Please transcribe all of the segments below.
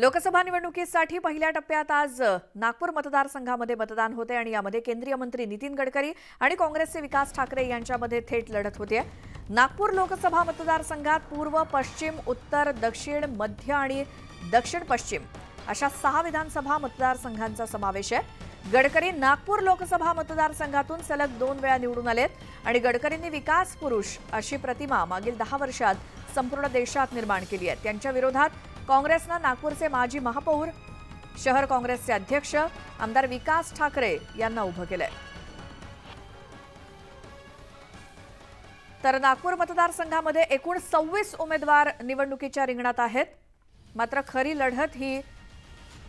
लोकसभा निवडणुकीसाठी पहिल्या टप्प्यात आज नागपूर मतदारसंघामध्ये मतदान होते आणि यामध्ये केंद्रीय मंत्री नितीन गडकरी आणि काँग्रेसचे विकास ठाकरे यांच्यामध्ये थेट लढत होते नागपूर लोकसभा मतदारसंघात पूर्व पश्चिम उत्तर दक्षिण मध्य आणि दक्षिण पश्चिम अशा सहा विधानसभा मतदारसंघांचा समावेश आहे. गडकरी नागपूर लोकसभा मतदारसंघातून सलग दोन वेळा निवडून आलेत आणि गडकरींनी विकास पुरुष अशी प्रतिमा मागील दहा वर्षात संपूर्ण देशात निर्माण केली आहे. त्यांच्या विरोधात काँग्रेसनं नागपूरचे माजी महापौर शहर काँग्रेसचे अध्यक्ष आमदार विकास ठाकरे यांना उभं केलंय. तर नागपूर मतदारसंघामध्ये एकूण सव्वीस उमेदवार निवडणुकीच्या रिंगणात आहेत. मात्र खरी लढत ही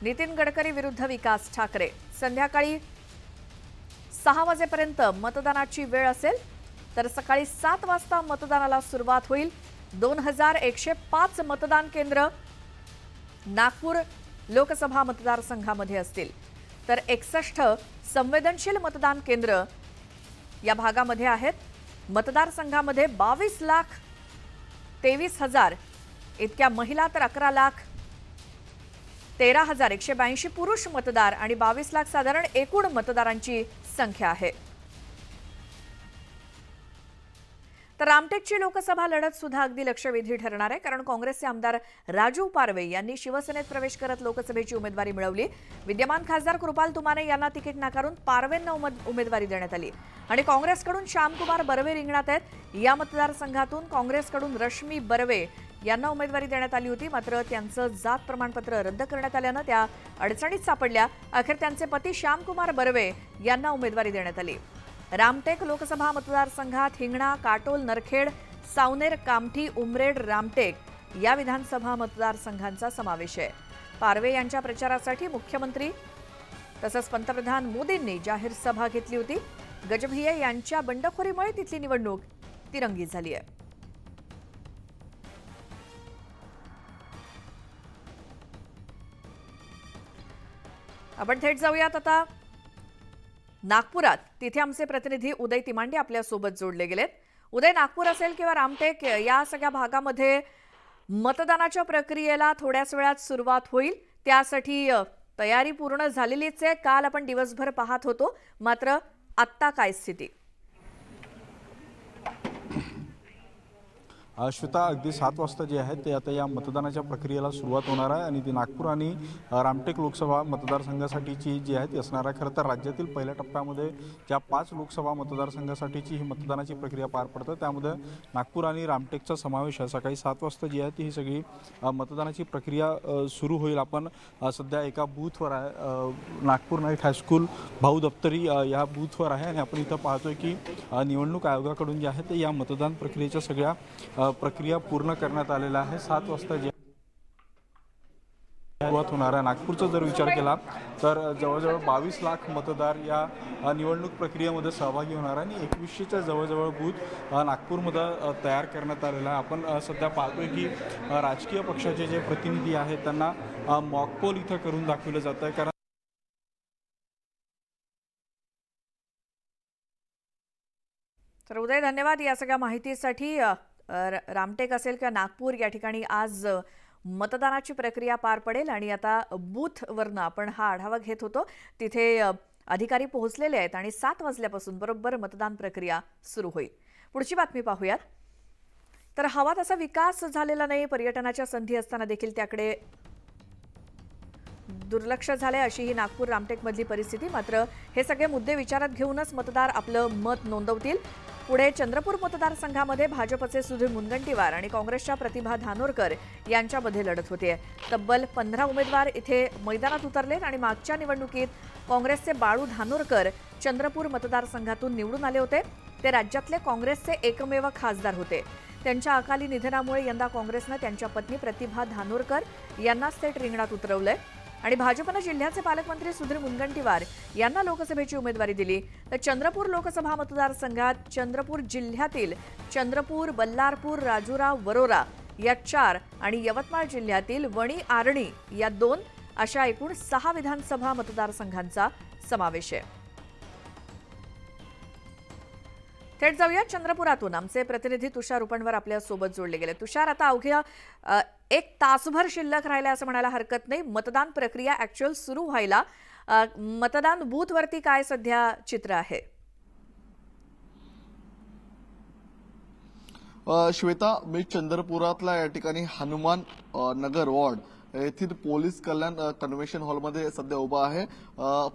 नितीन गडकरी विरुद्ध विकास ठाकरे. संध्याकाळी सहा वाजेपर्यंत मतदानाची वेळ असेल तर सकाळी सात वाजता मतदानाला सुरुवात होईल. दोन हजार एकशे पाच मतदान केंद्र नागपूर लोकसभा मतदारसंघामध्ये असतील. तर एकसष्ट संवेदनशील मतदान केंद्र या भागामध्ये आहेत. मतदारसंघामध्ये बावीस लाख तेवीस हजार इतक्या महिला तर अकरा लाख तेरा हजार एकशे ब्याऐंशी पुरुष मतदार आणि बावीस लाख साधारण एकूण मतदारांची संख्या आहे. तर रामटेकची लोकसभा लढत सुद्धा अगदी लक्षवेधी ठरणार आहे कारण काँग्रेसचे आमदार राजू पारवे यांनी शिवसेनेत प्रवेश करत लोकसभेची उमेदवारी मिळवली. विद्यमान खासदार कृपाल तुमाने यांना तिकीट नाकारून पारवेंना उमेद- उमेदवारी देण्यात आली. आणि काँग्रेसकडून श्यामकुमार बर्वे रिंगणात आहेत. या मतदारसंघातून काँग्रेसकडून रश्मी बर्वे यांना उमेदवारी देण्यात आली होती. मात्र त्यांचं जात प्रमाणपत्र रद्द करण्यात आल्यानं त्या अडचणीत सापडल्या. अखेर त्यांचे पती श्यामकुमार बर्वे यांना उमेदवारी देण्यात आली. रामटेक लोकसभा मतदारसंघात हिंगणा काटोल नरखेड सावनेर कामठी उमरेड रामटेक या विधानसभा मतदारसंघांचा समावेश आहे. पारवे यांच्या प्रचारासाठी मुख्यमंत्री तसंच पंतप्रधान मोदींनी जाहीर सभा घेतली होती. गजभिये यांच्या बंडखोरीमुळे तिथली निवडणूक तिरंगी झाली आहे. आपण थेट जाऊयात आता. नागपुरात. तिथे आमचे प्रतिनिधी उदय तिमांडे आपल्यासोबत जोडले गेलेत. उदय नागपूर असेल किंवा रामटेक या सगळ्या भागामध्ये मतदानाच्या प्रक्रियेला थोड्याच वेळात सुरुवात होईल. त्यासाठी तयारी पूर्ण झालेलीच आहे. काल आपण दिवसभर पाहत होतो. मात्र आत्ता काय स्थिती? श्वेता अगदी सात वाजता जे आहे ते आता या मतदानाच्या प्रक्रियेला सुरुवात होणार आहे आणि ती नागपूर आणि रामटेक लोकसभा मतदारसंघासाठीची जी आहे ती असणार आहे. खरं तर राज्यातील पहिल्या टप्प्यामध्ये ज्या पाच लोकसभा मतदारसंघासाठीची ही मतदानाची प्रक्रिया पार पडतं त्यामध्ये नागपूर आणि रामटेकचा समावेश आहे. सकाळी सात वाजता जी आहे ती ही सगळी मतदानाची प्रक्रिया सुरू होईल. आपण सध्या एका बूथवर आहे नागपूर नाईट हायस्कूल भाऊ दप्तरी या बूथवर आहे आणि आपण इथं पाहतोय की निवडणूक आयोगाकडून जे आहे ते या मतदान प्रक्रियेच्या सगळ्या प्रक्रिया पूर्ण करण्यात आलेला आहे. सात वाजता जे सुरुवात होणार आहे. नागपूरचा जर विचार केला तर जवळजवळ बावीस लाख मतदार या निवडणूक प्रक्रियेमध्ये सहभागी होणार आहे. आणि एकवीसशेच्या जवळजवळ बूथ नागपूरमध्ये तयार करण्यात आलेला आहे. आपण सध्या पाहतोय की राजकीय पक्षाचे जे प्रतिनिधी आहेत त्यांना मॉकपोल इथं करून दाखवलं जातं आहे. कारण तर उदय धन्यवाद या सगळ्या माहितीसाठी. रामटेक असेल किंवा नागपूर या ठिकाणी आज मतदानाची प्रक्रिया पार पडेल आणि आता बूथवरनं आपण हा आढावा घेत होतो. तिथे अधिकारी पोहोचलेले आहेत आणि सात वाजल्यापासून बरोबर मतदान प्रक्रिया सुरू होईल. पुढची बातमी पाहूयात. तर हवा तसा विकास झालेला नाही पर्यटनाच्या संधी असताना देखील त्याकडे दुर्लक्ष झाले अशी ही नागपूर रामटेकमधली परिस्थिती. मात्र हे सगळे मुद्दे विचारात घेऊनच मतदार आपलं मत नोंदवतील. पुढे चंद्रपूर मतदारसंघामध्ये भाजपचे सुधीर मुनगंटीवार आणि काँग्रेसच्या प्रतिभा धानोरकर यांच्यामध्ये लढत होते. तब्बल पंधरा उमेदवार इथे मैदानात उतरलेत आणि मागच्या निवडणुकीत काँग्रेसचे बाळू धानोरकर चंद्रपूर मतदारसंघातून निवडून आले होते. ते राज्यातले काँग्रेसचे एकमेव खासदार होते. त्यांच्या अकाली निधनामुळे यंदा काँग्रेसनं त्यांच्या पत्नी प्रतिभा धानोरकर यांनाच थेट रिंगणात उतरवलंय. आणि भाजपनं जिल्ह्याचे पालकमंत्री सुधीर मुनगंटीवार यांना लोकसभेची उमेदवारी दिली. तर चंद्रपूर लोकसभा मतदारसंघात चंद्रपूर जिल्ह्यातील चंद्रपूर बल्लारपूर राजुरा वरोरा या चार आणि यवतमाळ जिल्ह्यातील वणी आरणी या दोन अशा एकूण सहा विधानसभा मतदारसंघांचा समावेश आहे. थेट जाऊया चंद्रपुरातून. आमचे प्रतिनिधी तुषार उपणवर आपल्यासोबत जोडले गेले. तुषार आता अवघ्या एक तासभर शिल्लक राहिला असं म्हणायला हरकत नाही. मतदान प्रक्रिया ऍक्च्युअल सुरू व्हायला मतदान बूथवरती काय सध्या चित्र आहे? श्वेता मी चंद्रपुरातला या ठिकाणी हनुमान नगर वॉर्ड येथील पोलीस कल्याण कन्व्हेन्शन हॉलमध्ये सध्या उभा आहे.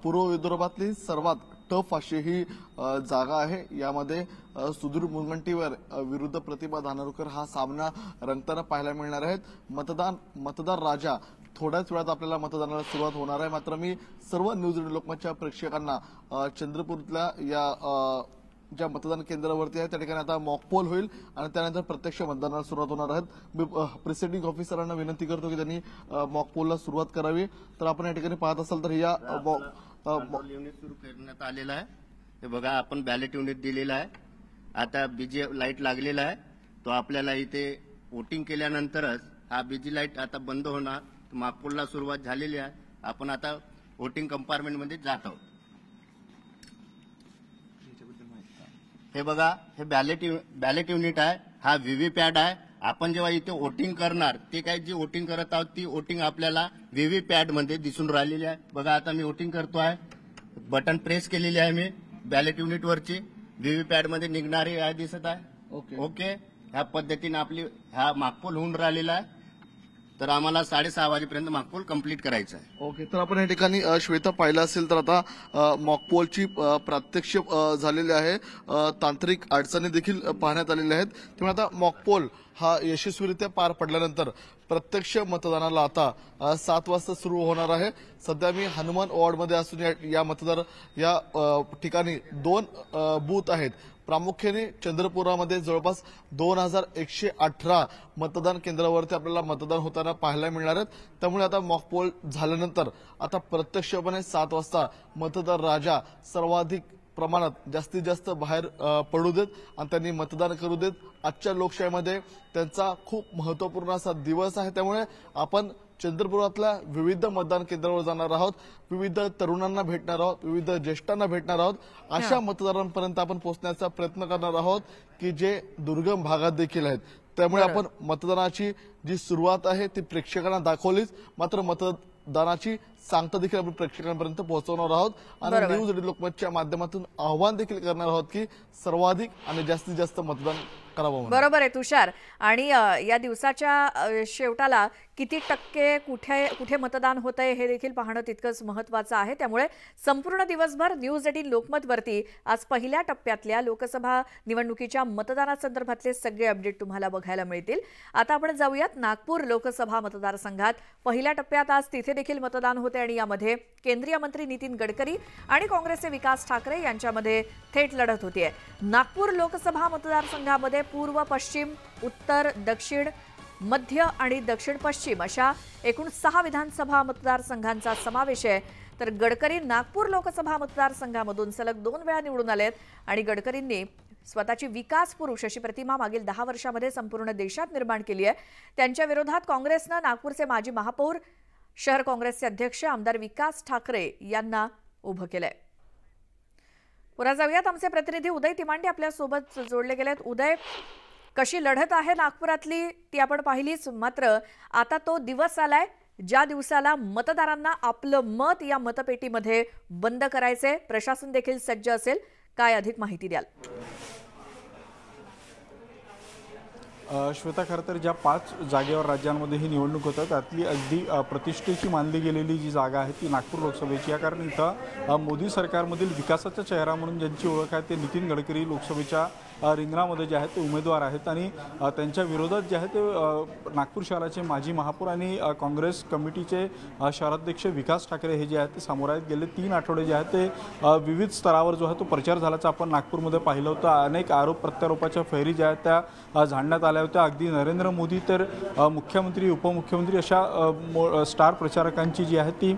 पूर्व विदर्भातली सर्वात टफ अशी ही जागा आहे. यामध्ये सुदूर सुधीर मुनगंटीवार विरुद्ध प्रतिभा धानोरकर हा सामना रंगताना पाहायला मिळणार आहेत. मतदान मतदार राजा थोड्याच वेळात आपल्याला मतदानाला सुरुवात होणार आहे. मात्र मी सर्व न्यूज आणि लोकमतच्या प्रेक्षकांना चंद्रपूरतल्या या ज्या मतदान केंद्रावरती आहे त्या ठिकाणी आता मॉकपोल होईल आणि त्यानंतर प्रत्यक्ष मतदानाला सुरुवात होणार आहेत. मी प्रिसाइडिंग ऑफिसरांना विनंती करतो की त्यांनी मॉकपोलला सुरुवात करावी. तर आपण या ठिकाणी पाहत असाल तर या मॉक- मॉ- कंट्रोल युनिट सुरू करण्यात आलेलं आहे. हे बघा आपण बॅलेट युनिट दिलेलं आहे. आता बीजी लाइट लागलेला आहे. तो आपल्याला इथे वोटिंग केल्यानंतरच हा बीजी लाइट आता बंद होणार. मागपूरला सुरुवात झालेली आहे. आपण आता वोटिंग कंपार्टमेंटमध्ये जात आहोत. हे बघा हे बॅलेट यु- बॅलेट युनिट आहे. हा व्हीव्ही पॅड आहे. आपण जेव्हा इथे वोटिंग करणार ते काय जी वोटिंग करत आहोत ती वोटिंग आपल्याला व्हीव्ही पॅडमध्ये दिसून राहिलेली आहे. बघा आता मी वोटिंग करतो आहे. बटन प्रेस केलेली आहे मी बॅलेट युनिट वरची. व्हीव्ही पॅडमध्ये निघणारी आहे दिसत आहे. ओके ओके ह्या पद्धतीने आपली हा मागपोल होऊन राहिलेला आहे. तर आम्हाला साडेसहा वाजेपर्यंत मॉकपोल कंप्लीट करायचा आहे. ओके तर आपण या ठिकाणी अ, श्वेता पाहिलं असेल तर आता मॉकपोलची प्रात्यक्ष झालेली आहे. अ, तांत्रिक अडचणी देखील अ, पाहण्यात आलेल्या आहेत. त्यामुळे आता मॉकपोल हा यशस्वीरित्या पार पडल्यानंतर प्रत्यक्ष मतदानाला आता अ, सात वाजता सुरू होणार आहे. सध्या मी हनुमान वॉर्डमध्ये असून या- या मतदार या अ, ठिकाणी दोन अ, बूथ आहेत. प्रामुख्याने चंद्रपुरामध्ये जवळपास दोन हजार एकशे अठरा मतदान केंद्रावरती आपल्याला मतदान होताना पाहायला मिळणार आहेत. त्यामुळे आता मॉकपोल झाल्यानंतर आता प्रत्यक्षपणे सात वाजता मतदार राजा सर्वाधिक प्रमाणात जास्तीत जास्त बाहेर पडू देत आणि त्यांनी मतदान करू देत. आजच्या लोकशाहीमध्ये त्यांचा खूप महत्त्वपूर्ण असा दिवस आहे. त्यामुळे आपण चंद्रपुरातल्या विविध मतदान केंद्रावर जाणार आहोत. विविध तरुणांना भेटणार आहोत. विविध ज्येष्ठांना भेटणार आहोत. अशा मतदारांपर्यंत आपण पोहोचण्याचा प्रयत्न करणार आहोत की जे दुर्गम भागात देखील आहेत. त्यामुळे आपण मतदानाची जी सुरुवात आहे ती प्रेक्षकांना दाखवलीच. मात्र मतदानाची सांगता देखील आपण प्रेक्षकांपर्यंत पोहोचवणार आहोत. आणि. न्यूज लोकमतच्या माध्यमातून आव्हान देखील करणार आहोत की सर्वाधिक आणि जास्तीत जास्त मतदान करावं बरोबर आहे तुषार. आणि या दिवसाच्या शेवटाला किती टक्के कुठे कुठे मतदान होत आहे हे देखील पाहणं तितकंच महत्वाचं आहे. त्यामुळे संपूर्ण दिवसभर न्यूज एटीन लोकमतवरती आज पहिल्या टप्प्यातल्या लोकसभा निवडणुकीच्या मतदानासंदर्भातले सगळे अपडेट तुम्हाला बघायला मिळतील. आता आपण जाऊयात नागपूर लोकसभा मतदारसंघात. पहिल्या टप्प्यात आज तिथे देखील मतदान होते आणि यामध्ये केंद्रीय मंत्री नितीन गडकरी आणि काँग्रेसचे विकास ठाकरे यांच्यामध्ये थेट लढत होतीये. नागपूर लोकसभा मतदारसंघामध्ये पूर्व पश्चिम उत्तर दक्षिण मध्य आणि दक्षिण पश्चिम अशा एकूण सहा विधानसभा मतदारसंघांचा समावेश आहे. तर गडकरी नागपूर लोकसभा मतदारसंघामधून सलग दोन वेळा निवडून आलेत आणि गडकरींनी स्वतःची विकास पुरुष अशी प्रतिमा मागील दहा वर्षामध्ये संपूर्ण देशात निर्माण केली आहे. त्यांच्या विरोधात काँग्रेसनं नागपूरचे माजी महापौर शहर काँग्रेसचे अध्यक्ष आमदार विकास ठाकरे यांना उभं केलंय. पुन्हा जाऊयात. आमचे प्रतिनिधी उदय तिमांडे आपल्यासोबत जोडले गेलेत. उदय कशी लढत आहे नागपुरातली ती आपण पाहिलीच. मात्र आता तो दिवस आलाय ज्या दिवसाला मतदारांना आपलं मत या मतपेटीमध्ये बंद करायचे प्रशासन देखील सज्ज असेल. काय अधिक माहिती द्याल? श्वेता खरं तर ज्या पाच जागेवर राज्यांमध्ये ही निवडणूक होतं त्यातली अगदी प्रतिष्ठेची मानली गेलेली जी जागा आहे ती नागपूर लोकसभेची. या कारण इथं मोदी सरकारमधील विकासाचा चेहरा म्हणून ज्यांची ओळख आहे ते नितीन गडकरी लोकसभेच्या रिंगणामध्ये जे आहेत ते उमेदवार आहेत आणि त्यांच्या विरोधात जे आहे ते नागपूर शहराचे माजी महापौर आणि काँग्रेस कमिटीचे शहराध्यक्ष विकास ठाकरे हे जे आहेत ते समोर आहेत. गेले तीन आठवडे जे आहेत ते विविध स्तरावर जो आहे तो प्रचार झाल्याचा आपण नागपूरमध्ये पाहिलं होतं. अनेक आरोप प्रत्यारोपाच्या फेरी ज्या आहेत त्या झाडण्यात आल्या होत्या. अगदी नरेंद्र मोदी तर मुख्यमंत्री उपमुख्यमंत्री अशा मो- स्टार प्रचारकांची जी आहे ती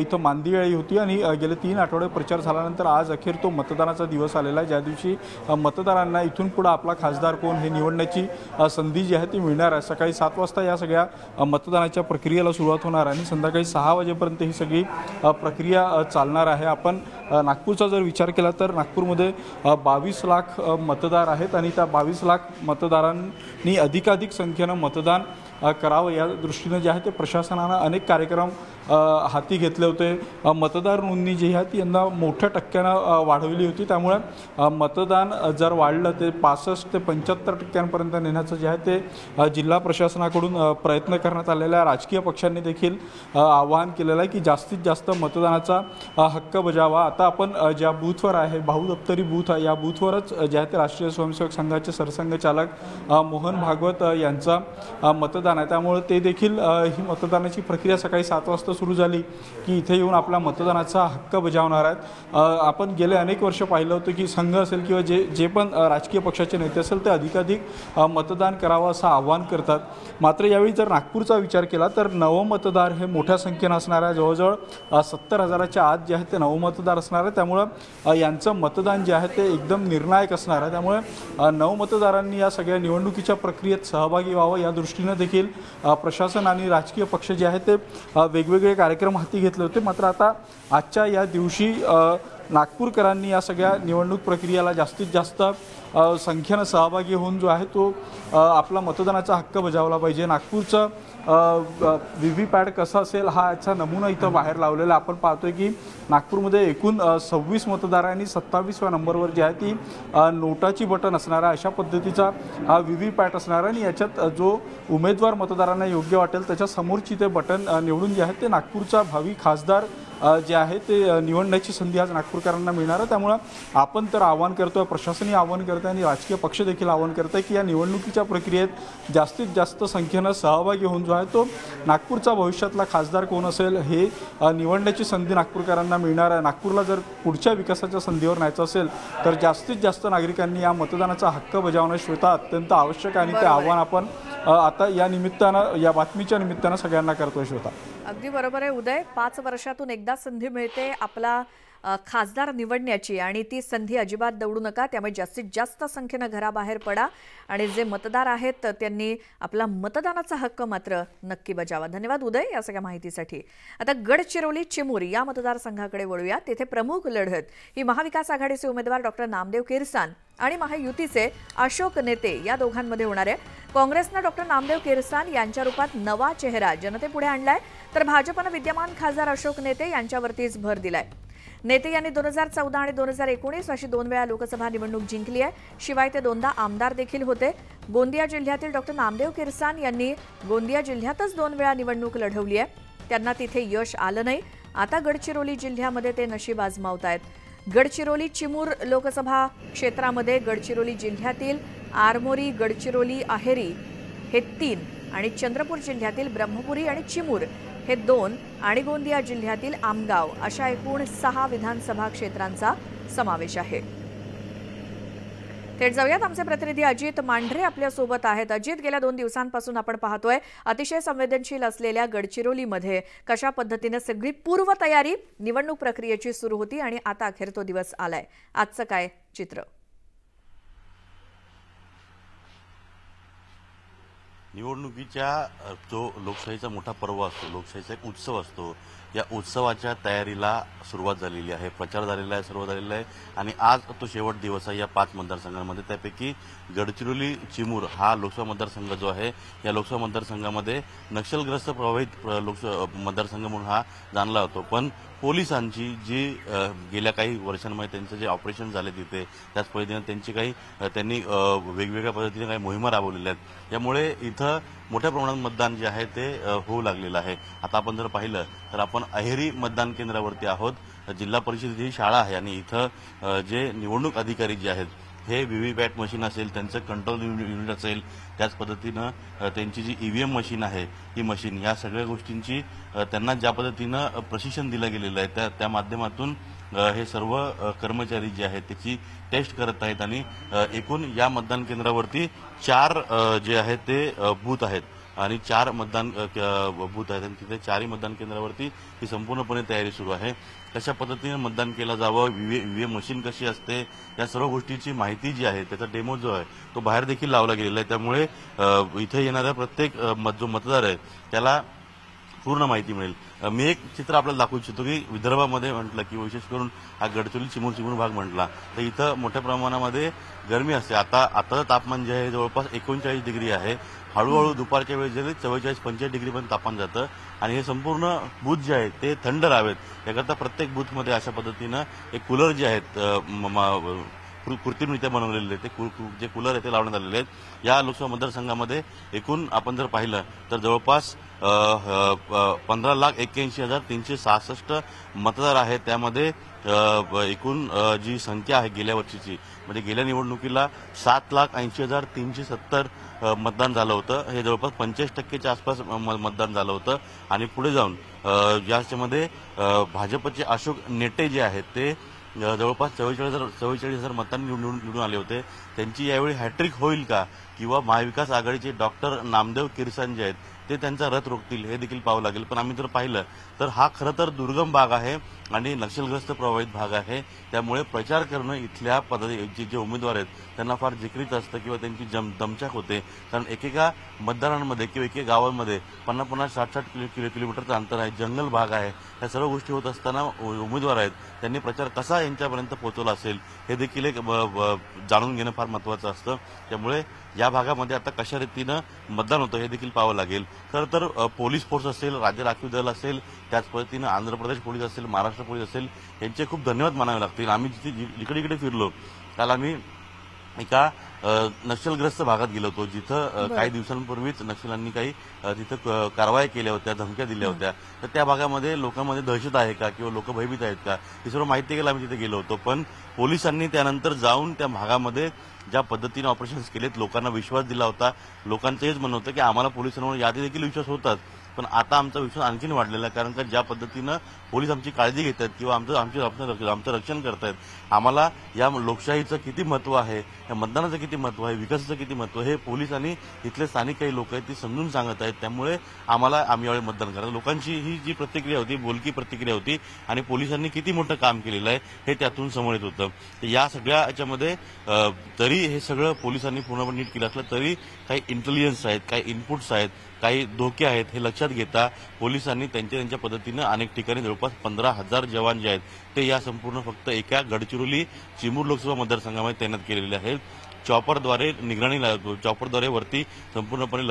इथं मांदियाळी होती आणि गेले तीन आठवडे प्रचार झाल्यानंतर आज अखेर तो मतदानाचा दिवस आलेला आहे. ज्या दिवशी मतदारांना इथून पुढे आपला खासदार कोण हे निवडण्याची संधी जी आहे ती मिळणार आहे. सकाळी सात वाजता या सगळ्या मतदानाच्या प्रक्रियेला सुरुवात होणार आहे आणि संध्याकाळी सहा वाजेपर्यंत ही सगळी प्रक्रिया चालणार आहे. आपण नागपूरचा जर विचार केला तर नागपूरमध्ये बावीस लाख मतदार आहेत आणि त्या बावीस लाख मतदारांनी अधिकाधिक संख्येनं मतदान करावं या दृष्टीनं जे आहे ते प्रशासनानं अनेक कार्यक्रम हाती घेतले होते. मतदार नोंदणी जी आहे ती यंदा मोठ्या टक्क्यानं वाढवली होती. त्यामुळे मतदान जर वाढलं ते पासष्ट ते पंच्याहत्तर टक्क्यांपर्यंत नेण्याचं जे आहे ते जिल्हा प्रशासनाकडून प्रयत्न करण्यात आलेला आहे. राजकीय पक्षांनी देखील आवाहन केलेलं आहे की जास्तीत जास्त मतदानाचा हक्क बजावा. आता आपण ज्या बूथवर आहे भाऊ दप्तरी बूथ आहे या बूथवरच जे आहे ते राष्ट्रीय स्वयंसेवक संघाचे सरसंघचालक मोहन भागवत यांचा मतदान आहे. त्यामुळे ते देखील ही मतदानाची प्रक्रिया सकाळी सात वाजता सुरू झाली की इथे येऊन आपला मतदानाचा हक्क बजावणार आहेत. आपण गेले अनेक वर्ष पाहिलं होतं की संघ असेल किंवा जे जे पण राजकीय पक्षाचे नेते असेल ते अधिकाधिक मतदान करावं असं आव्हान करतात. मात्र यावेळी जर नागपूरचा विचार केला तर नवमतदार हे मोठ्या संख्येनं असणार आहे. जवळजवळ सत्तर हजाराच्या आत जे आहेत ते नवमतदार असणार आहे त्यामुळं यांचं मतदान जे आहे ते एकदम निर्णायक असणार आहे. त्यामुळे नवमतदारांनी या सगळ्या निवडणुकीच्या प्रक्रियेत सहभागी व्हावं या दृष्टीनं देखील प्रशासन आणि राजकीय पक्ष जे आहेत ते वेगवेगळे वेगवेगळे कार्यक्रम हाती घेतले होते. मात्र आता आजच्या या दिवशी नागपूरकरांनी या सगळ्या निवडणूक प्रक्रियेला जास्तीत जास्त संख्येनं सहभागी होऊन जो आहे तो आपला मतदानाचा हक्क बजावला पाहिजे. नागपूरचं व्ही व्ही पॅड कसं असेल हा याचा नमुना इथं बाहेर लावलेला आपण पाहतोय की नागपूरमध्ये एकूण सव्वीस मतदारांनी सत्तावीसव्या नंबरवर जी आहे ती नोटाची बटन असणार आहे. अशा पद्धतीचा हा व्ही व्ही पॅट असणार आहे आणि याच्यात जो उमेदवार मतदारांना योग्य वाटेल त्याच्या समोरची ते बटन निवडून जे आहे ते नागपूरचा भावी खासदार जे आहे ते निवडण्याची संधी आज नागपूरकरांना मिळणार आहे. त्यामुळं आपण तर आवाहन करतोय प्रशासनही आवाहन करत आहे आणि राजकीय पक्ष देखील आवाहन करत आहे की या निवडणुकीच्या प्रक्रियेत जास्तीत जास्त संख्येनं सहभागी होऊन जो आहे तो नागपूरचा भविष्यातला खासदार कोण असेल हे निवडण्याची संधी नागपूरकरांना मिळणार आहे. नागपूरला जर पुढच्या विकासाच्या संधीवर न्यायचं असेल तर जास्तीत जास्त नागरिकांनी या मतदानाचा हक्क बजावणं श्वेता अत्यंत आवश्यक आहे आणि ते. आव्हान आपण आता या निमित्तानं या बातमीच्या निमित्तानं सगळ्यांना करतोय श्वेता. अगदी बरोबर आहे. उदय पाच वर्षातून एकदा संधी मिळते. आपला खासदार निवडण्याची आणि ती संधी अजिबात दवडू नका. त्यामुळे जास्तीत जास्त संख्येनं घराबाहेर पडा आणि जे मतदार आहेत त्यांनी आपला मतदानाचा हक्क मात्र नक्की बजावा. धन्यवाद उदय या सगळ्या माहितीसाठी. आता गडचिरोली चिमूर या मतदारसंघाकडे वळूया. तेथे प्रमुख लढत ही महाविकास आघाडीचे उमेदवार डॉक्टर नामदेव किरसान आणि महायुतीचे अशोक नेते या दोघांमध्ये होणार आहे. काँग्रेसनं डॉक्टर नामदेव किरसान यांच्या रूपात नवा चेहरा जनतेपुढे आणलाय. तर भाजपनं विद्यमान खासदार अशोक नेते यांच्यावरतीच भर दिलाय. नेते यांनी दोन हजार चौदा आणि दोन हजार एकोणीस अशी दोन वेळा लोकसभा निवडणूक जिंकली आहे. शिवाय ते दोनदा आमदार देखील होते. गोंदिया जिल्ह्यातील डॉक्टर नामदेव किरसान यांनी गोंदिया जिल्ह्यातच दोन वेळा निवडणूक लढवली आहे. त्यांना तिथे यश आलं नाही. आता गडचिरोली जिल्ह्यामध्ये ते नशीब आजमावत आहेत गडचिरोली चिमूर लोकसभा क्षेत्रामध्ये गडचिरोली जिल्ह्यातील आरमोरी गडचिरोली अहेरी हे तीन आणि चंद्रपूर जिल्ह्यातील ब्रह्मपुरी आणि चिमूर हे दोन आणि गोंदिया जिल्ह्यातील आमगाव अशा एकूण सहा विधानसभा क्षेत्रांचा समावेश आहे. थेट जाऊयात. आमचे प्रतिनिधी अजित मांढरे आपल्यासोबत आहेत. अजित गेल्या दोन दिवसांपासून आपण पाहतोय अतिशय संवेदनशील असलेल्या गडचिरोलीमध्ये कशा पद्धतीने सगळी पूर्वतयारी निवडणूक प्रक्रियेची सुरू होती आणि आता अखेर तो दिवस आलाय. आजचं काय चित्र? निवडणुकीच्या जो लोकशाहीचा मोठा पर्व असतो लोकशाहीचा एक उत्सव असतो या उत्सवाच्या तयारीला सुरुवात झालेली आहे प्रचार झालेला आहे सर्व झालेला आहे. आणि आज तो शेवट दिवस आहे या पाच मतदारसंघांमध्ये. त्यापैकी गडचिरोली चिमूर हा लोकसभा मतदारसंघ जो आहे या लोकसभा मतदारसंघामध्ये नक्षलग्रस्त प्रभावित प्र- लोकसभा मतदारसंघ म्हणून हा जाणला होतो पण पोलिसांची जी गेल्या काही वर्षांमध्ये त्यांचं जे ऑपरेशन झाले तिथे त्याच पद्धतीनं त्यांची काही त्यांनी वेगवेगळ्या पद्धतीने काही मोहिमा राबवलेल्या आहेत. यामुळे इथं मोठ्या प्रमाणात मतदान जे आहे ते होऊ लागलेलं आहे. आता आपण जर पाहिलं तर आपण अहेरी मतदान केंद्रावरती आहोत. जिल्हा परिषदेची शाळा आहे आणि इथं जे निवडणूक अधिकारी जे आहेत हे व्हीव्हीपॅट मशीन असेल त्यांचं कंट्रोल युनिट असेल त्याच पद्धतीनं त्यांची जी ई व्ही एम मशीन आहे ही मशीन या सगळ्या गोष्टींची त्यांना ज्या पद्धतीनं प्रशिक्षण दिलं गेलेलं आहे त्या त्या माध्यमातून हे सर्व कर्मचारी जे आहेत त्याची टेस्ट करत आहेत आणि एकूण या मतदान केंद्रावरती चार जे आहेत ते बूथ आहेत. आणि चार मतदान बूथ आहेत. आणि तिथे चारही मतदान केंद्रावरती ही संपूर्णपणे तयारी सुरू आहे. कशा पद्धतीने मतदान केलं जावं ईव्हीएम मशीन कशी असते या सर्व गोष्टीची माहिती जी आहे त्याचा डेमो जो आहे तो बाहेर देखील लावला गेलेला आहे. त्यामुळे इथे येणाऱ्या प्रत्येक मत- जो मतदार आहे त्याला पूर्ण माहिती मिळेल. मी एक चित्र आपल्याला दाखवू इच्छितो की विदर्भामध्ये म्हटलं की विशेष करून हा गडचिरोली चिमूर चिमूर भाग म्हटला तर इथं मोठ्या प्रमाणामध्ये गरमी असते. आता आताचं तापमान जे आहे जवळपास एकोणचाळीस डिग्री आहे. हळूहळू दुपारच्या वेळेस जे चव्वेचाळीस पंचेचाळीस डिग्रीपर्यंत तापमान जातं आणि हे संपूर्ण बूथ जे आहेत ते थंड राहावेत. याकरता प्रत्येक बूथमध्ये अशा पद्धतीनं एक कूलर जे आहेत कृत्रिमरित्या बनवलेले ते जे कूलर आहे ते लावण्यात आलेले आहेत. या लोकसभा मतदारसंघामध्ये एकूण आपण जर पाहिलं तर जवळपास पंधरा लाख एक्क्याऐंशी हजार तीनशे सहासष्ट मतदार आहेत. त्यामध्ये एकूण जी संख्या आहे गेल्या वर्षीची म्हणजे गेल्या निवडणुकीला सात लाख ऐंशी हजार तीनशे सत्तर मतदान झालं होतं. हे जवळपास पंचेचाळीस टक्केच्या आसपास म- मतदान झालं होतं. आणि पुढे जाऊन याच्यामध्ये भाजपचे अशोक नेटे जे आहेत ते जवळपास चव्वेचाळीस हजार चव्वेचाळीस हजार मतांनी निवडून निवडून आले होते. त्यांची यावेळी हॅट्रिक होईल का? किंवा महाविकास आघाडीचे डॉक्टर नामदेव किरसान जे आहेत ते त्यांचा रथ रोखतील हे देखील पाहावं लागेल. पण आम्ही जर पाहिलं तर हा खरं तर दुर्गम भाग आहे आणि नक्षलग्रस्त प्रभावित भाग आहे. त्यामुळे प्रचार करणं इथल्या पदाचे जे उमेदवार आहेत त्यांना फार जिक्रीत असतं किंवा त्यांची जम दमछाक होते. कारण एकेका मतदारांमध्ये किंवा एके गावांमध्ये पन्नास पन्नास साठ साठ किलो किलो किलोमीटरचं अंतर आहे जंगल भाग आहे. ह्या सर्व गोष्टी होत असताना उमेदवार आहेत त्यांनी प्रचार कसा यांच्यापर्यंत पोहोचवला असेल हे देखील एक ब- ब- जाणून घेणं फार महत्वाचं असतं. त्यामुळे या भागामध्ये आता कशा रीतीनं मतदान होतं हे देखील पाहावं लागेल. खरं तर पोलीस फोर्स असेल राज्य राखीव दल असेल त्याच पद्धतीनं आंध्र प्रदेश पोलीस असेल महाराष्ट्र पोलीस असेल यांचे खूप धन्यवाद मानावे लागतील. आम्ही जिथे जिकडे इकडे फिरलो काल आम्ही एका नक्षलग्रस्त भागात गेलो होतो जिथं काही दिवसांपूर्वीच नक्षलांनी काही तिथं क- कारवाई केल्या होत्या धमक्या दिल्या होत्या. तर त्या भागामध्ये लोकांमध्ये दहशत आहे का किंवा लोक भयभीत आहेत का ही सर्व माहिती घ्यायला आम्ही तिथे गेलो होतो. पण पोलिसांनी त्यानंतर जाऊन त्या भागामध्ये ज्या पद्धतीने ऑपरेशन्स केलेत लोकांना विश्वास दिला होता. लोकांचं हेच म्हणणं होतं की आम्हाला पोलिसांवर यादी देखील विश्वास होताच पण आता आमचा विश्वास आणखीन वाढलेला आहे कारण का ज्या पद्धतीनं पोलीस आमची काळजी घेतात किंवा आमचं आमचे आमचं आमचं रक्षण करतायत आम्हाला या लोकशाहीचं किती महत्त्व आहे या मतदानाचं किती महत्त्व आहे विकासाचं किती महत्त्व हे पोलीस आणि इथले स्थानिक काही लोक आहेत ती समजून सांगत आहेत. त्यामुळे आम्हाला आम्ही यावेळी मतदान करतो लोकांची ही जी प्रतिक्रिया होती बोलकी प्रतिक्रिया होती आणि पोलिसांनी किती मोठं काम केलेलं आहे हे त्यातून समोर येत होतं. तर या सगळ्या याच्यामध्ये तरी हे सगळं पोलिसांनी पूर्णपणे नीट केलं असलं तरी काही इंटेलिजन्स आहेत काही इनपुट्स आहेत काही धोके आहेत हे लक्षात घेता पोलिसांनी त्यांच्या त्यांच्या पद्धतीनं अनेक ठिकाणी जवळपास पंधरा हजार जवान जे आहेत ते या संपूर्ण फक्त एका गडचिरोली चिमूर लोकसभा मतदारसंघामध्ये तैनात केलेले आहेत. चॉपरद्वारे निगराणी चॉपरद्वारे वरती संपूर्णपणे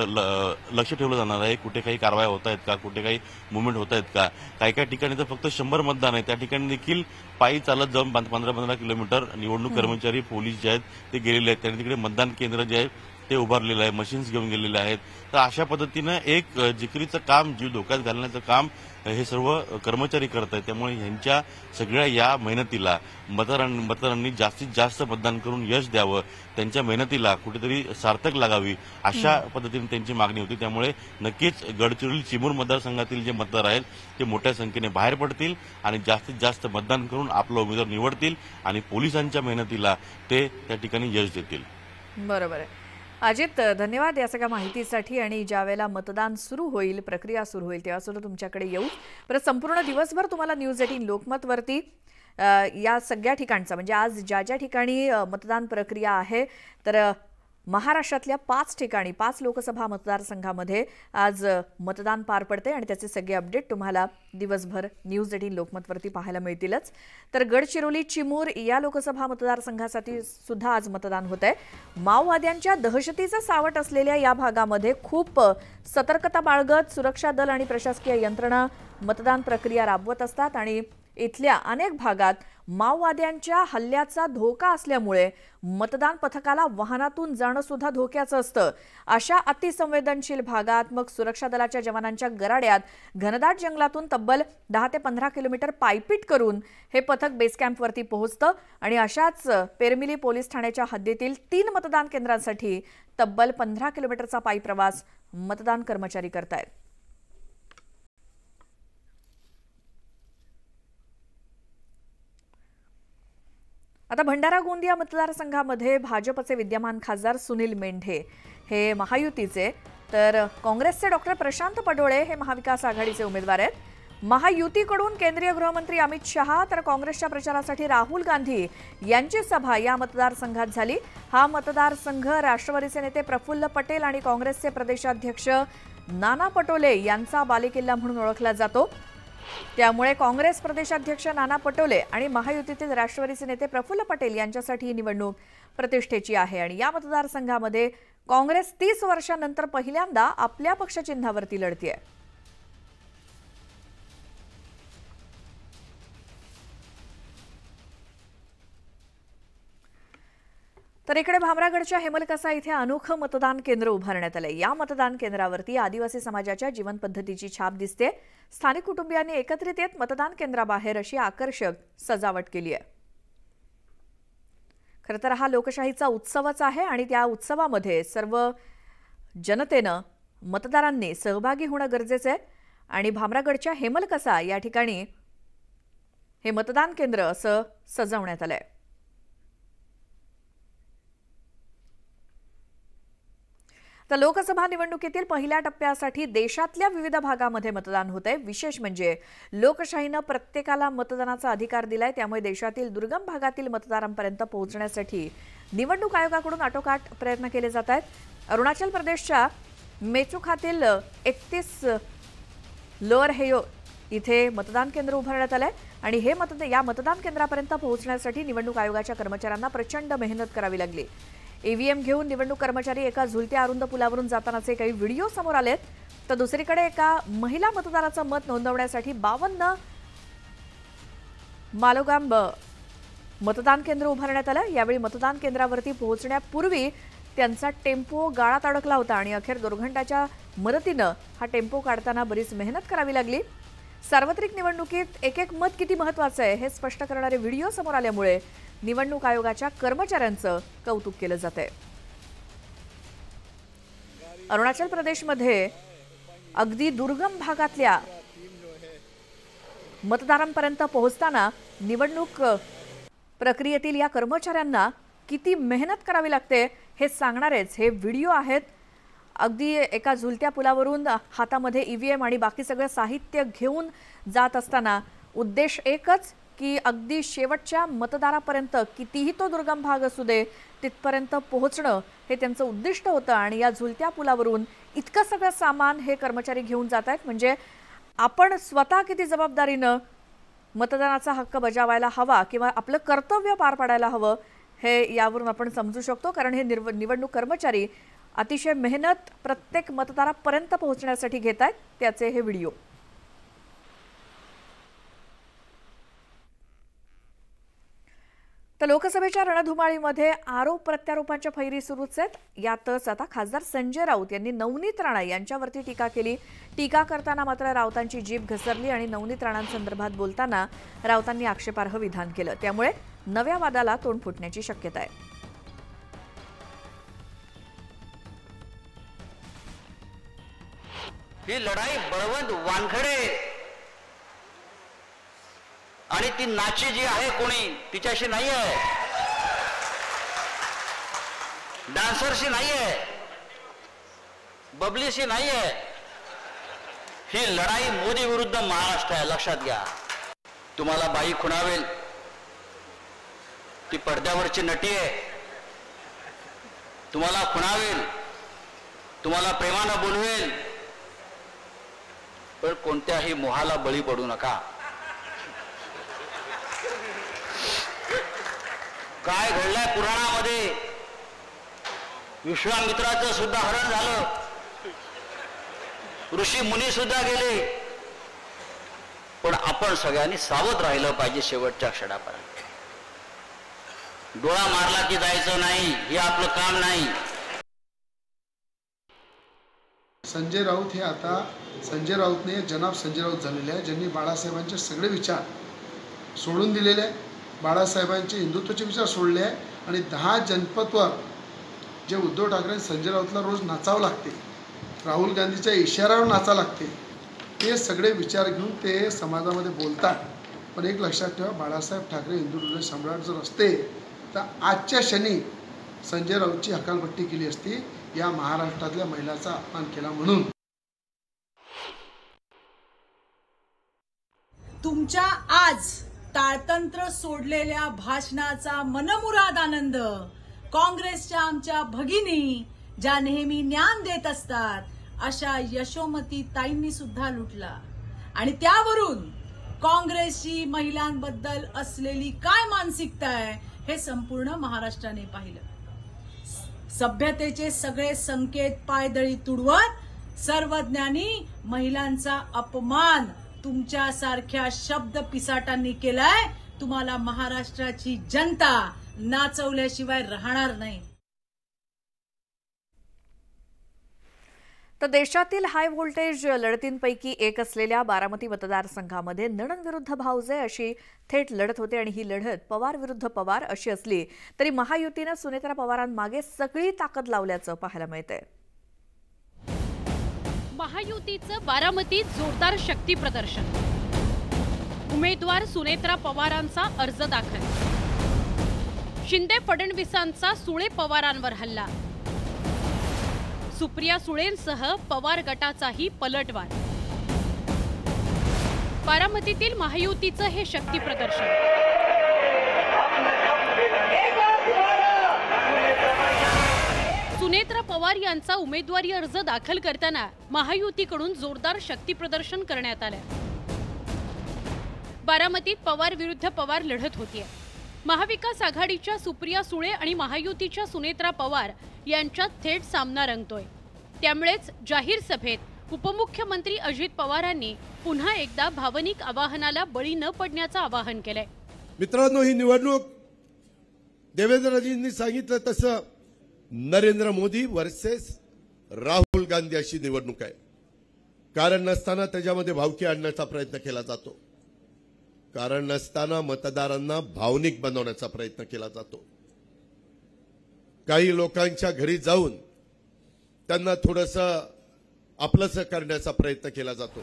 लक्ष ठेवलं जाणार आहे. कुठे काही कारवाया होत आहेत का? कुठे काही मुवमेंट होत आहेत का? काही काही ठिकाणी तर फक्त शंभर मतदान आहे. त्या ठिकाणी देखील पायी चालत जाऊन पंधरा पंधरा किलोमीटर निवडणूक कर्मचारी पोलीस जे आहेत ते गेलेले आहेत. त्यांनी तिकडे मतदान केंद्र जे आहे ते उभारलेलं आहे मशीन्स घेऊन गेलेले आहेत. तर अशा पद्धतीनं एक जिकरीचं काम जीव धोक्यात घालण्याचं काम हे सर्व कर्मचारी करत आहेत. त्यामुळे ह्यांच्या सगळ्या या मेहनतीला मतदारांनी मतदारांनी जास्तीत जास्त मतदान करून यश द्यावं. त्यांच्या मेहनतीला कुठेतरी सार्थक लागावी अशा पद्धतीने त्यांची मागणी होती. त्यामुळे नक्कीच गडचिरोली चिमूर मतदारसंघातील जे मतदार आहेत ते मोठ्या संख्येने बाहेर पडतील आणि जास्तीत जास्त मतदान करून आपला उमेदवार निवडतील आणि पोलिसांच्या मेहनतीला ते त्या ठिकाणी यश देतील. बरोबर आहे. अजित धन्यवाद या सगळ्या माहितीसाठी आणि ज्यावेळेला मतदान सुरू होईल प्रक्रिया सुरू होईल तेव्हा सुद्धा तुमच्याकडे येऊ. परत संपूर्ण दिवसभर तुम्हाला न्यूज एटीन लोकमतवरती या सगळ्या ठिकाणचा म्हणजे आज ज्या ज्या ठिकाणी मतदान प्रक्रिया आहे तर महाराष्ट्रातल्या पाच ठिकाणी पाच लोकसभा मतदारसंघामध्ये आज मतदान पार पडते आणि त्याचे सगळे अपडेट तुम्हाला दिवसभर न्यूज एटीन लोकमतवरती पाहायला मिळतीलच. तर गडचिरोली चिमूर या लोकसभा मतदारसंघासाठी सुद्धा आज मतदान होत आहे माओवाद्यांच्या दहशतीचं सावट असलेल्या या भागामध्ये खूप सतर्कता बाळगत सुरक्षा दल आणि प्रशासकीय यंत्रणा मतदान प्रक्रिया राबवत असतात आणि इथल्या अनेक भागात माओवाद्यांच्या हल्ल्याचा धोका असल्यामुळे मतदान पथकाला वाहनातून जाणं सुद्धा धोक्याचं असतं. अशा अतिसंवेदनशील भागात मग सुरक्षा दलाच्या जवानांच्या गराड्यात घनदाट जंगलातून तब्बल दहा ते पंधरा किलोमीटर पायपीट करून हे पथक बेस कॅम्पवरती पोहोचतं आणि अशाच पेरमिली पोलीस ठाण्याच्या हद्दीतील तीन मतदान केंद्रांसाठी तब्बल पंधरा किलोमीटरचा पायी प्रवास मतदान कर्मचारी करतायत. आता भंडारा गोंदिया मतदारसंघामध्ये भाजपचे विद्यमान खासदार सुनील मेंढे हे महायुतीचे. तर काँग्रेसचे डॉक्टर प्रशांत पडोळे हे महाविकास आघाडीचे उमेदवार आहेत. महायुतीकडून केंद्रीय गृहमंत्री अमित शहा तर काँग्रेसच्या प्रचारासाठी राहुल गांधी यांची सभा या मतदारसंघात झाली. हा मतदारसंघ राष्ट्रवादीचे नेते प्रफुल्ल पटेल आणि काँग्रेसचे प्रदेशाध्यक्ष नाना पटोले यांचा बालेकिल्ला म्हणून ओळखला जातो. त्यामुळे काँग्रेस प्रदेशाध्यक्ष नाना पटोले आणि महायुतीतील राष्ट्रवादीचे नेते प्रफुल्ल पटेल यांच्यासाठी ही निवडणूक प्रतिष्ठेची आहे. आणि या मतदारसंघामध्ये काँग्रेस तीस वर्षानंतर पहिल्यांदा आपल्या पक्षचिन्हावरती लढतीये. तर इकडे भामरागडच्या हेमलकसा इथे अनोखं मतदान केंद्र उभारण्यात आलंय. या मतदान केंद्रावरती आदिवासी समाजाच्या जीवन पद्धतीची छाप दिसते स्थानिक कुटुंबियांनी एकत्रित येत मतदान केंद्राबाहेर अशी आकर्षक सजावट केली आहे. खरं तर हा लोकशाहीचा उत्सवच आहे आणि त्या उत्सवामध्ये सर्व जनतेनं मतदारांनी सहभागी होणं गरजेचं आहे. आणि भामरागडच्या हेमलकसा या ठिकाणी हे मतदान केंद्र असं सजवण्यात आलं आहे तर लोकसभा निवडणुकीतील पहिल्या टप्प्यासाठी देशातल्या विविध भागामध्ये मतदान होत आहे विशेष म्हणजे लोकशाहीनं प्रत्येकाला मतदानाचा अधिकार दिलाय. त्यामुळे देशातील दुर्गम भागातील मतदारांपर्यंत पोहोचण्यासाठी निवडणूक आयोगाकडून आटोकाट प्रयत्न केले जात आहेत. अरुणाचल प्रदेशच्या मेचुखातील एकतीस लोअर हेयो इथे मतदान केंद्र उभारण्यात आलंय. आणि हे मतद या मतदान केंद्रापर्यंत पोहोचण्यासाठी निवडणूक आयोगाच्या कर्मचाऱ्यांना प्रचंड मेहनत करावी लागली. ईव्हीएम घेऊन निवडणूक कर्मचारी एका झुलत्या अरुंद पुलावरून जातानाचे काही व्हिडिओ समोर आलेत. तर दुसरीकडे एका महिला मतदाराचं मत नोंदवण्यासाठी बावन्न मालोगांब मतदान केंद्र उभारण्यात आलं. यावेळी मतदान केंद्रावरती पोहोचण्यापूर्वी त्यांचा टेम्पो गाळात अडकला होता आणि अखेर दुर्घंटाच्या मदतीनं हा टेम्पो काढताना बरीच मेहनत करावी लागली. सार्वत्रिक निवडणुकीत एक एक मत किती महत्वाचं आहे हे स्पष्ट करणारे व्हिडिओ समोर आल्यामुळे निवडणूक आयोगाच्या कर्मचाऱ्यांचं कौतुक केलं जात आहे अरुणाचल प्रदेशमध्ये अगदी दुर्गम भागातल्या मतदारांपर्यंत पोहोचताना निवडणूक प्रक्रियेतील या कर्मचाऱ्यांना किती मेहनत करावी लागते हे सांगणारेच हे व्हिडिओ आहेत. अगदी एका झुलत्या पुलावरून हातामध्ये ई व्ही एम आणि बाकी सगळं साहित्य घेऊन जात असताना उद्देश एकच की अगदी शेवटच्या मतदारापर्यंत कितीही तो दुर्गम भाग असू दे तिथपर्यंत पोहोचणं हे त्यांचं उद्दिष्ट होतं आणि या झुलत्या पुलावरून इतकं सगळं सामान हे कर्मचारी घेऊन जात आहेत. म्हणजे आपण स्वतः किती जबाबदारीनं मतदानाचा हक्क बजावायला हवा किंवा आपलं कर्तव्य पार पाडायला हवं हे यावरून आपण समजू शकतो. कारण हे निर्व निवडणूक कर्मचारी अतिशय मेहनत प्रत्येक मतदारापर्यंत पोहोचण्यासाठी घेत आहेत. त्याचे हे व्हिडिओ. तर लोकसभेच्या रणधुमाळीमध्ये आरोप प्रत्यारोपांच्या फैरी सुरूच आहेत. यातच आता खासदार संजय राऊत यांनी नवनीत राणा यांच्यावरती टीका केली. टीका करताना मात्र राऊतांची जीभ घसरली आणि नवनीत राणांसंदर्भात बोलताना राऊतांनी आक्षेपार्ह विधान केलं. त्यामुळे नव्या वादाला तोंड फुटण्याची शक्यता आहे. ही लढाई बळवंत वानखडे आणि ती नाची जी आहे कोणी तिच्याशी नाही आहे डान्सरशी नाही आहे बबलीशी नाही आहे ही लढाई मोदी विरुद्ध महाराष्ट्र आहे लक्षात घ्या. तुम्हाला बाई खुणावेल. ती पडद्यावरची नटी आहे. तुम्हाला खुणावेल. तुम्हाला प्रेमानं बोलवेल. पण कोणत्याही मोहाला बळी पडू नका. काय घडलंय पुराणामध्ये? विश्वामित्राचं सुद्धा हरण झालं. ऋषी मुनी सुद्धा गेले. पण आपण सगळ्यांनी सावध राहिलं पाहिजे शेवटच्या क्षणापर्यंत. डोळा मारला की जायचं नाही हे आपलं काम नाही. संजय राऊत हे आता संजय राऊतने जनाब संजय राऊत झालेले आहे ज्यांनी बाळासाहेबांचे सगळे विचार सोडून दिलेले आहे. बाळासाहेबांचे हिंदुत्वाचे विचार सोडले आहे आणि दहा जनपदवर जे उद्धव ठाकरे संजय राऊतला रोज नाचावं लागते राहुल गांधीच्या इशाऱ्यावर नाचावं लागते ते सगळे विचार घेऊन ते समाजामध्ये बोलतात. पण एक लक्षात ठेवा बाळासाहेब ठाकरे हिंदू सम्राट जर असते तर आजच्या क्षणी संजय राऊतची हकालपट्टी केली असती या महाराष्ट्रातल्या महिलाचा अपमान केला म्हणून. तुमच्या आज ताळतंत्र सोडलेल्या भाषणाचा मनमुराद आनंद काँग्रेसच्या आमच्या भगिनी ज्या नेहमी ज्ञान देत असतात अशा यशोमती ताईंनी सुद्धा लुटला. आणि त्यावरून काँग्रेसची महिलांबद्दल असलेली काय मानसिकता आहे हे संपूर्ण महाराष्ट्राने पाहिलं. सभ्यतेचे सगळे संकेत पायदळी तुडवत सर्वज्ञानी महिलांचा अपमान तुमच्यासारख्या शब्द पिसाटांनी केलाय. तुम्हाला महाराष्ट्राची जनता नाचवल्याशिवाय राहणार नाही. तर देशातील हाय व्होल्टेज लढतींपैकी एक असलेल्या बारामती मतदारसंघामध्ये नणन विरुद्ध भाऊजे अशी थेट लढत होते आणि ही लढत पवार विरुद्ध पवार अशी असली तरी महायुतीनं सुनेत्रा पवारांमागे सगळी ताकद लावल्याचं पाहायला मिळतंय. महायुतीचं बारामतीत जोरदार शक्ती प्रदर्शन. उमेदवार सुनेत्रा पवारांचा अर्ज दाखल. शिंदे फडणवीसांचा सुळे पवारांवर हल्ला. सुप्रिया सुळेंसह पवार गटाचाही पलटवार. बारामतीतील महायुतीचं हे शक्ती प्रदर्शन. सुनेत्रा पवार यांचा उमेदवारी अर्ज दाखल करताना महायुतीकडून जोरदार शक्तीप्रदर्शन करण्यात आलं बारामतीत पवार विरुद्ध पवार लढत होती महाविकास आघाडीच्या सुप्रिया सुळे आणि महायुतीच्या सुनेत्रा पवार यांच्यात थेट सामना रंगतोय. त्यामुळेच जाहीर सभेत उपमुख्यमंत्री अजित पवारांनी पुन्हा एकदा भावनिक आवाहनाला बळी न पडण्याचं आवाहन केलंय. मित्रांनो ही निवडणूक देवेंद्रजींनी सांगितलं तसं नरेंद्र मोदी वर्सेस राहुल गांधी अशी निवडणूक आहे. कारण नसताना त्याच्यामध्ये भावकी आणण्याचा प्रयत्न केला जातो. कारण नसताना मतदारांना भावनिक बनवण्याचा प्रयत्न केला जातो. काही लोकांच्या घरी जाऊन त्यांना थोडंसं आपलंसं करण्याचा प्रयत्न केला जातो.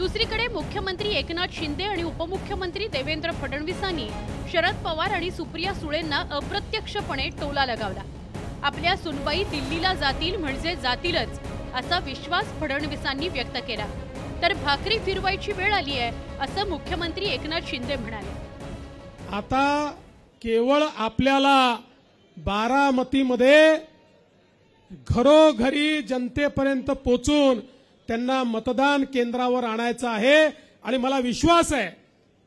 दुसरीकडे मुख्यमंत्री एकनाथ शिंदे आणि उपमुख्यमंत्री देवेंद्र फडणवीसांनी शरद पवार आणि सुप्रिया सुळेंना अप्रत्यक्षपणे टोला लगावला. आपल्या सुनबाई दिल्लीला जातील म्हणजे जातीलच असा विश्वास फडणवीसांनी व्यक्त केला. तर भाकरी फिरवायची वेळ आली आहे असं मुख्यमंत्री एकनाथ शिंदे म्हणाले. आता केवळ आपल्याला बारामतीमध्ये घरोघरी जनतेपर्यंत पोचून त्यांना मतदान केंद्रावर आणायचं आहे. आणि मला विश्वास आहे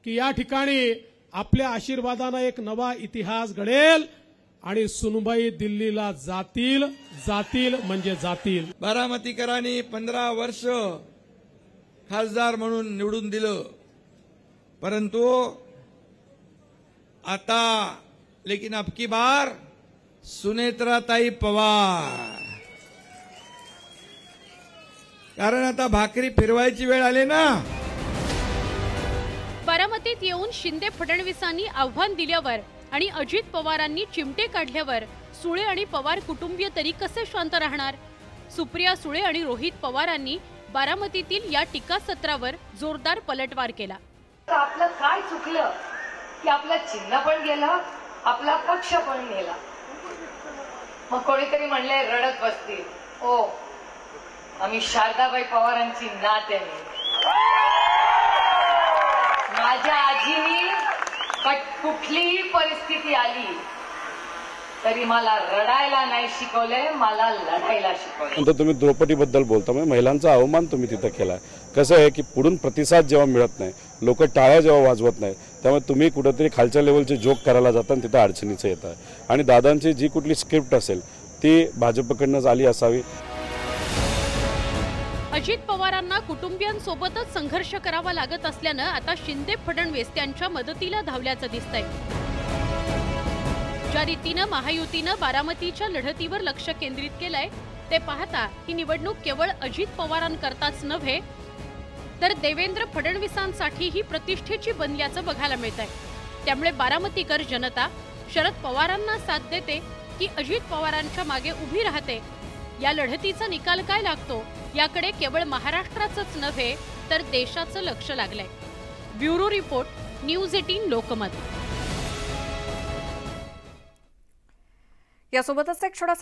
की या ठिकाणी आपल्या आशीर्वादानं एक नवा इतिहास घडेल आणि सुनबाई दिल्लीला जातील जातील म्हणजे जातील. बारामतीकरांनी पंधरा वर्ष खासदार म्हणून निवडून दिलं. परंतु आता लेकिन अबकी बार सुनेत्राताई पवार. कारण आता भाकरी फिरवायची वेळ आली ना. बारामतीत येऊन शिंदे फडणवीसांनी आव्हान दिल्यावर आणि अजित पवारांनी चिमटे काढल्यावर सुळे आणि पवार कुटुंबीय तरी कसे शांत राहणार? सुप्रिया सुळे आणि रोहित पवारांनी बारामतीतील या टीकासत्रावर जोरदार पलटवार केला. आपलं काय चुकलं? की आपलं चिन्ह पण गेलं आपला पक्ष पण गेला. मग कोणीतरी म्हणले रडत बसतील. ओ आम्ही शारदाबाई पवारांची नात. आहे माझ्या आजीनी कुठलीही परिस्थिती आली तरी मला रडायला नाही शिकवले मला लढायला शिकवले. तुम्ही तुम्ही द्रौपदीबद्दल बोलता म्हणजे महिलांचा अवमान तुम्ही तिथं केला कसं आहे की पुढून प्रतिसाद जेव्हा मिळत नाही लोक टाळ्या जेव्हा वाजवत नाही त्यामुळे तुम्ही कुठंतरी खालच्या लेवलचे जोक करायला जाता आणि तिथं अडचणीचं येतं. आणि दादांची जी कुठली स्क्रिप्ट असेल ती भाजपकडनंच आली असावी. अजित पवारांना कुटुंबियांसोबतच संघर्ष करावा लागत असल्यानं आता शिंदे फडणवीस त्यांच्या मदतीला धावल्याचं दिसतंय. ज्या रीतीनं महायुतीनं बारामतीच्या लढतीवर लक्ष केंद्रित केलंय ते पाहता ही निवडणूक केवळ अजित पवारांकरताच नव्हे तर देवेंद्र फडणवीसांसाठीही प्रतिष्ठेची बनल्याचं बघायला मिळत आहे त्यामुळे बारामतीकर जनता शरद पवारांना साथ देते की अजित पवारांच्या मागे उभी राहते? या लढतीचा निकाल काय लागतो? याकडे केवळ महाराष्ट्राचंच नव्हे तर देशाचं लक्ष लागलंय. Bureau report news eighteen Lokmat. यासोबतच एक छोटासा